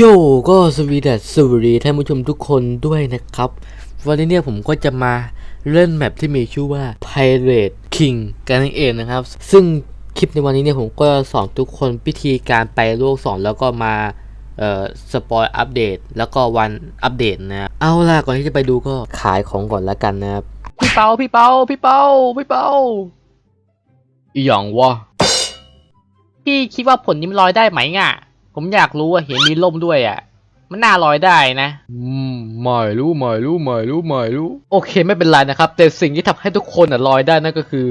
โยก็สวีดัสสวัสดีท่านผู้ชมทุกคนด้วยนะครับ วันนี้เนี่ยผมก็จะมาเล่นแมปที่มีชื่อว่า Pirate King กันนั่นเองนะครับ ซึ่งคลิปในวันนี้เนี่ยผมก็จะสอนทุกคนวิธีการไปโลก2แล้วก็มาเอ่อสปอยอัปเดตแล้วก็วันอัปเดตนะครับเอาล่ะก่อนที่จะไปดูก็ขายของก่อนละกันนะครับพี่เปาพี่เปาพี่เปาพี่เปาอีหยองวะพี่คิดว่าผลนี้มันลอยได้ไหมอะ ผมอยากรู้อะเห็นมีล่มด้วยอะมันน่าลอยได้นะอืมไม่รู้ไม่รู้ไม่รู้ไม่รู้ โอเคไม่เป็นไรนะครับ แต่สิ่งที่ทำให้ทุกคนอะลอยได้นั่นก็คือ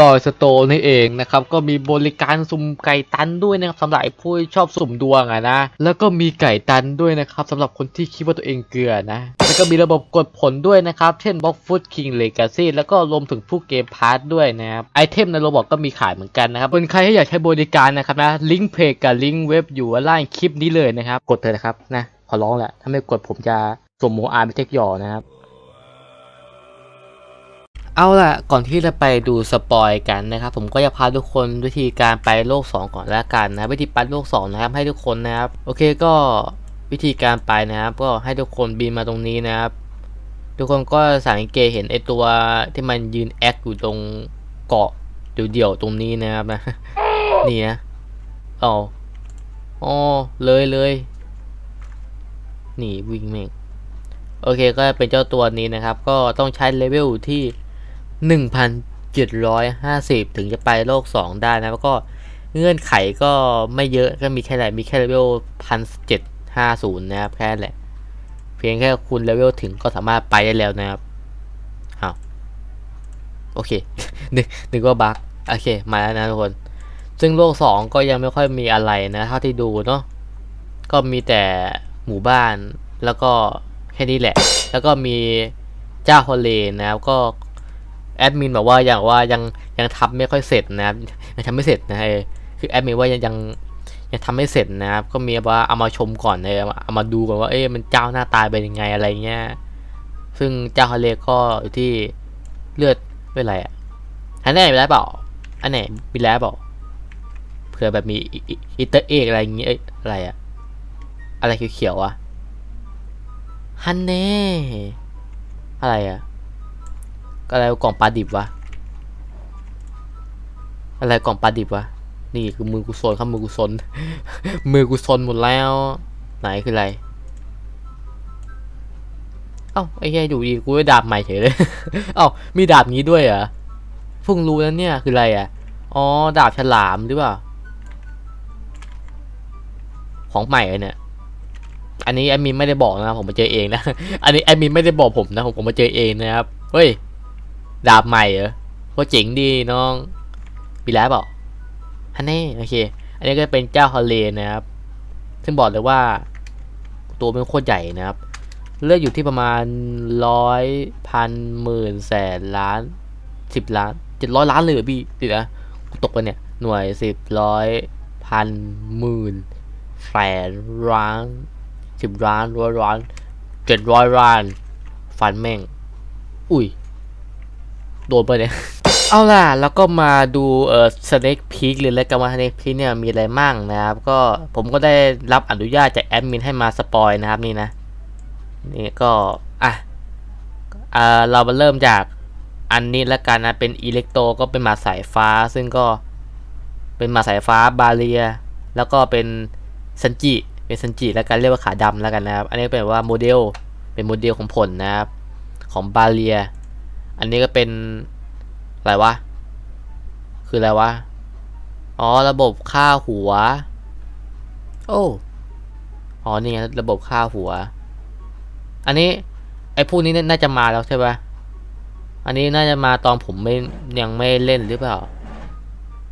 ลอยสโตนนี่เองนะครับก็มีบริการสุ่มไก่ตันด้วยนะครับสำหรับผู้ชอบสุ่มดวงอะนะแล้วก็มีไก่ตันด้วยนะครับสำหรับคนที่คิดว่าตัวเองเกลือนะแล้วก็มีระบบกดผลด้วยนะครับ เช่น b l o c k Food King Legacy แล้วก็รวมถึงผู้เกมพาร์ทด้วยนะครับไอเทมในโรบอกก็มีขายเหมือนกันนะครับเป็นใครที่อยากใช้บริการนะครับนะลิงก์เพจกับลิงก์เว็บอยู่ล่างคลิปนี้เลยนะครับกดเถอะนะครับนะขอร้องแหละถ้าไม่กดผมจะส่งโมอาร์ไปเทคยอนะครับ เอาล่ะ ก่อนที่จะไปดูสปอยกันนะครับ ผมก็จะพาทุกคนวิธีการไปโลก 2 ก่อนแล้วกันนะ วิธีไปโลก 2 นะครับ ให้ทุกคนนะครับ โอเคก็วิธีการไปนะครับ ก็ให้ทุกคนบินมาตรงนี้นะครับ ทุกคนก็สังเกตเห็นไอตัวที่มันยืนแอคอยู่ตรงเกาะเดี่ยวๆตรงนี้นะครับนะ นี่นะเอาอ๋อเลยเลยนี่วิ่งเมกโอเคก็เป็นเจ้าตัวนี้นะครับ ก็ต้องใช้เลเวลที่ 1,750 ถึงจะไปโลก 2 ได้นะแล้วก็เงื่อนไขก็ไม่เยอะก็มีแค่ไหนมีแค่เลเวล1,750 นะครับ แค่นั้แหละ เพียงแค่คุณเลเวลถึงก็สามารถไปได้แล้วนะครับอ้าวโอเค นึกนึกว่าบั๊กโอเค มาแล้วนะทุกคน ซึ่งโลก 2 ก็ยังไม่ค่อยมีอะไรนะเท่าที่ดูเนาะก็มีแต่หมู่บ้านแล้วก็แค่นี้แหละ แล้วก็มีเจ้าฮอลเลนะครับก็ แอดมินบอกว่าอย่างว่ายังยังทำไม่ค่อยเสร็จนะครับยังทำไม่เสร็จนะเออคือแอดมินว่ายังยังยังทำไม่เสร็จนะครับก็มีว่าเอามาชมก่อนเลยเอามาดูก่อนว่าเอ๊ะมันเจ้าหน้าตายเป็นยังไงอะไรเงี้ยซึ่งเจ้าฮาเลก็อยู่ที่เลือดเป็นไรอะอันไหนมีแล้วเปล่าอันไหนมีแล้วเปล่าเผื่อแบบมีอิอิอิเตอร์เอกอะไรเงี้ยเอ้ยอะไรอะอะไรเขียวๆอะฮันเน่อะไรอะ อะไรกล่องปลาดิบวะ อะไรกล่องปลาดิบวะ นี่คือมือกูโซนครับมือกูโซน มือกูโซนหมดแล้ว ไหนคืออะไร เอ้าไอ้แค่อยู่ดีกูได้ดาบใหม่เฉยเลย เอ้ามีดาบนี้ด้วยเหรอเพิ่งรู้แล้วเนี่ยคืออะไรอะ อ๋อดาบฉลามหรือเปล่า ของใหม่เลยเนี่ย อันนี้แอดมินไม่ได้บอกนะผมมาเจอเองนะ อันนี้แอดมินไม่ได้บอกผมนะผมผมมาเจอเองนะครับ เฮ้ย ดาบใหม่เหรอว่าเจ๋งดีน้องมีแล้วเปล่าฮันนี่โอเค อันนี้ก็เป็นเจ้าฮอลเลนนะครับ ซึ่งบอกเลยว่า ตัวเป็นโคตรใหญ่นะครับ เลือกอยู่ที่ประมาณร้อยพันหมื่นแสนล้านสิบล้านเจ็ดร้อยล้านเลยเหรอพี่ติดนะตกไปเนี่ย หน่วยสิบร้อยพันหมื่นแสนล้านสิบล้านร้อยล้านเจ็ดร้อยล้าน ฟันแม่ง อุ้ย โดนไปเนี่ย เอาล่ะ แล้วก็มาดูเอ่อสเน็กพีคเลยแล้วกันว่าสเน็กพีคเนี่ยมีอะไรมั่งนะครับ ก็ผมก็ได้รับอนุญาตจากแอดมินให้มาสปอยนะครับนี่นะ นี่ก็ อะเอ่าเรามาเริ่มจากอันนี้แล้วกันนะ เป็นอิเล็กโตก็เป็นหมาสายฟ้า ซึ่งก็เป็นหมาสายฟ้าบาเรีย แล้วก็เป็นซันจิ เป็นซันจิแล้วกันเรียกว่าขาดำแล้วกันนะครับ อันนี้เป็นว่าโมเดล เป็นโมเดลของผลนะครับ ของบาเรีย อันนี้ก็เป็นอะไรวะ คืออะไรวะ อ๋อ ระบบค่าหัว โอ้ อ๋อ นี่ไงระบบค่าหัว อันนี้ ไอ้พวกนี้น่าจะมาแล้วใช่ปะอันนี้น่าจะมาตอนผมไม่ยังไม่เล่นหรือเปล่า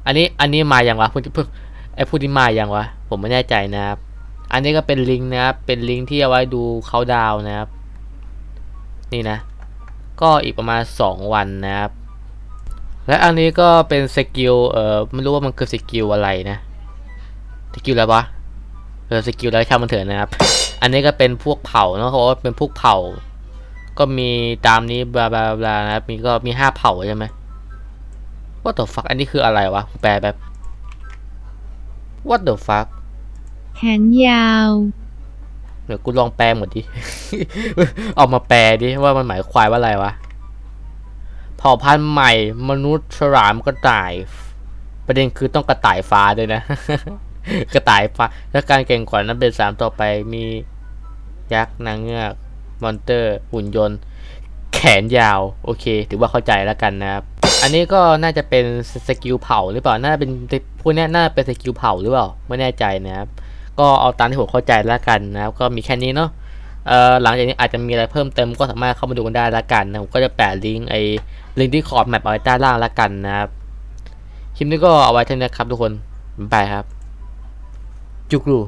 อันนี้อันนี้มาอย่างวะเพิ่งเพิ่งไอ้พวกนี้มาอย่างวะ ผมไม่แน่ใจนะครับ อันนี้ก็เป็นลิงก์นะครับ เป็นลิงก์ที่เอาไว้ดูเขาดาวน์นะครับ นี่นะ ก็อีกประมาณ 2 วันนะครับ และอันนี้ก็เป็นสกิลเอ่อไม่รู้ว่ามันคือสกิลอะไรนะสกิลอะไรวะเออสกิลอะไรช่างมันเถอะนะครับ อันนี้ก็เป็นพวกเผ่าเนาะเขาบอกว่าเป็นพวกเผ่าก็มีตามนี้บลาบลาบลานะครับมีก็มีห้าเผ่าใช่ไหมว่าต่อฟักอันนี้คืออะไรวะแปลแบบ what the fuck แขนยาว เดี๋ยวกูลองแปลหมดดิ ออกมาแปลดิว่ามันหมายความว่าอะไรวะ เผ่าพันธุ์ใหม่ มนุษย์ฉลามกระต่าย ประเด็นคือต้องกระต่ายฟ้าด้วยนะ กระต่ายฟ้า และการแข่งขันนั้นเป็นสามต่อไปมี ยักษ์นางเงือก มอนเตอร์ หุ่นยนต์ แขนยาว โอเค ถือว่าเข้าใจแล้วกันนะครับ อันนี้ก็น่าจะเป็นสกิลเผาหรือเปล่า น่าจะเป็นพวกนี้น่าจะเป็นสกิลเผาหรือเปล่า ไม่แน่ใจนะครับ ก็เอาตามที่ผมเข้าใจแล้วกันนะครับก็มีแค่นี้เนาะเอ่อหลังจากนี้อาจจะมีอะไรเพิ่มเติมก็สามารถเข้ามาดูกันได้แล้วกันนะผมก็จะแปะลิงก์ไอ้ลิงก์ที่ขอบแมปเอาไว้ใต้ล่างแล้วกันนะครับคลิปนี้ก็เอาไว้เท่านี้ครับทุกคนบ๊ายบายครับจุกรู